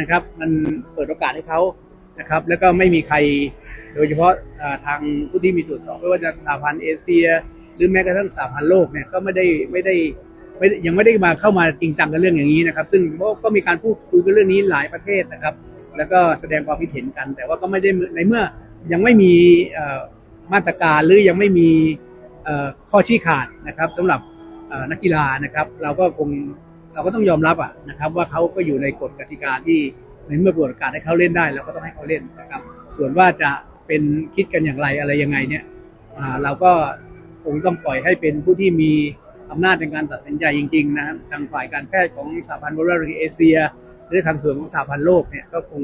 นะครับ มันเปิดโอกาสให้เขานะครับ แล้วก็ไม่มีใครโดยเฉพาะทางผู้ที่มีตรวจสอบไม่ว่าจะสหพันธ์เอเชีย หรือแม้กระทั่งสหพันธ์โลกเนี่ยก็ไม่ได้ไม่ได้ไม่ยังไม่ได้มาเข้ามาจริงจังกับเรื่องอย่างนี้นะครับ ซึ่งก็มีการพูดคุยกันเรื่องนี้หลายประเทศนะครับ แล้วก็แสดงความคิดเห็นกัน แต่ว่าก็ไม่ได้ในเมื่อยังไม่มีมาตรการหรือยังไม่มีข้อชี้ขาดนะครับสำหรับนักกีฬานะครับ เราก็คง เราก็ต้องยอมรับอะนะครับ ว่าเขาก็อยู่ในกฎกติกาที่ในเมื่อเปิดโอกาสให้เขาเล่นได้เราก็ต้องให้เขาเล่นนะครับ ส่วนว่าจะเป็นคิดกันอย่างไรอะไรยังไงเนี่ยเราก็คงต้องปล่อยให้เป็นผู้ที่มีอำนาจในการตัดสินใจจริง ๆ นะครับทางฝ่ายการแพทย์ของสหพันธ์วอลเลย์เอเชีย หรือทางส่วนของสหพันธ์โลกเนี่ยก็คง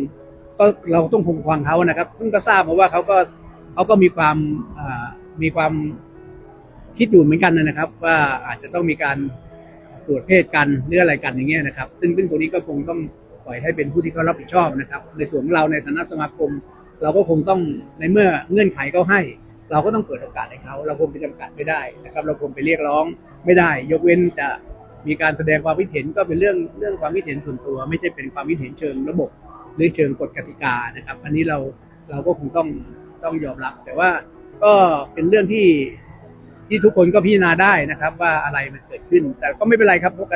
ก็เราต้องคงฟังเขานะครับซึ่งก็ทราบมาว่าเขาก็เขาก็มีความมีความคิดอยู่เหมือนกันนะครับ ว่าอาจจะต้องมีการ ตรวจเพศกันหรืออะไรกันอย่างเงี้ยนะครับ ซึ่งซึ่งตรงนี้ก็คงต้องปล่อยให้เป็นผู้ที่เขารับผิดชอบนะครับ ในส่วนของเราในฐานะสมาคม เราก็คงต้องในเมื่อเงื่อนไขเขาให้ เราก็ต้องเปิดโอกาสให้เขา เราคงไปจำกัดไม่ได้นะครับ เราคงไปเรียกร้องไม่ได้ ยกเว้นจะมีการแสดงความคิดเห็นก็เป็นเรื่องเรื่องความคิดเห็นส่วนตัว ไม่ใช่เป็นความคิดเห็นเชิงระบบ หรือเชิงกฎกติกานะครับ อันนี้เราเราก็คงต้องต้องยอมรับ แต่ว่าก็เป็นเรื่องที่ ที่ทุกคนก็พิจารณาได้นะครับ ว่าอะไรมันเกิดขึ้น แต่ก็ไม่เป็นไรครับเพราะ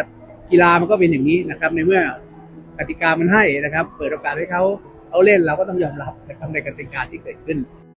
กีฬามันก็เป็นอย่างนี้นะครับ ในเมื่อกติกามันให้นะครับ เปิดโอกาสให้เขาเขาเล่นเราก็ต้องยอมรับนะครับในกติกาที่เกิดขึ้น